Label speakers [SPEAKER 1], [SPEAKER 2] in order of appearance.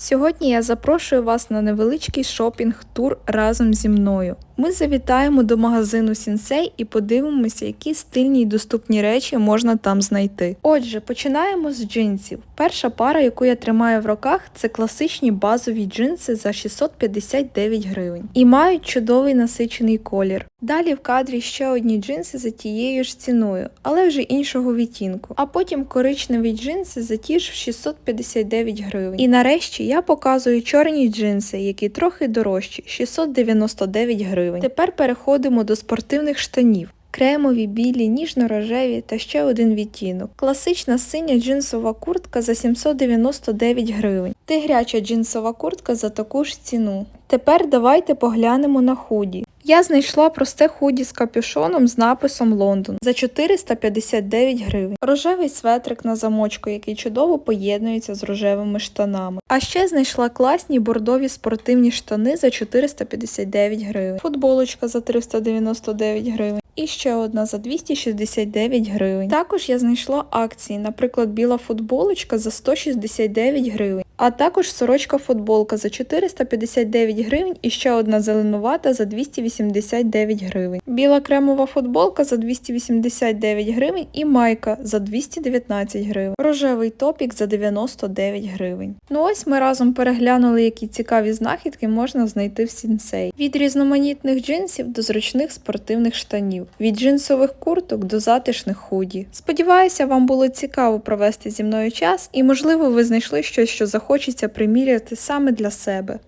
[SPEAKER 1] Сьогодні я запрошую вас на невеличкий шопінг-тур разом зі мною. Ми завітаємо до магазину Сінсей і подивимося, які стильні й доступні речі можна там знайти. Отже, починаємо з джинсів. Перша пара, яку я тримаю в руках, це класичні базові джинси за 659 гривень і мають чудовий насичений колір. Далі в кадрі ще одні джинси за тією ж ціною, але вже іншого відтінку. А потім коричневі джинси за ті ж в 659 гривень. І нарешті я показую чорні джинси, які трохи дорожчі 699 гривень. Тепер переходимо до спортивних штанів. Кремові, білі, ніжно-рожеві та ще один відтінок. Класична синя джинсова куртка за 799 гривень. Тигряча джинсова куртка за таку ж ціну. Тепер давайте поглянемо на худі. Я знайшла просте худі з капюшоном з написом Лондон за 459 гривень. Рожевий светрик на замочку, який чудово поєднується з рожевими штанами. А ще знайшла класні бордові спортивні штани за 459 гривень. Футболочка за 399 гривень. І ще одна за 269 гривень. Також я знайшла акції, наприклад, біла футболочка за 169 гривень, а також сорочка футболка за 459 гривень і ще одна зеленувата за 289 гривень. Біла кремова футболка за 289 гривень і майка за 219 гривень. Рожевий топік за 99 гривень. Ну ось ми разом переглянули, які цікаві знахідки можна знайти в сінсей. Від різноманітних джинсів до зручних спортивних штанів, від джинсових курток до затишних худі. Сподіваюся, вам було цікаво провести зі мною час і, можливо, ви знайшли щось, що захочеться приміряти саме для себе.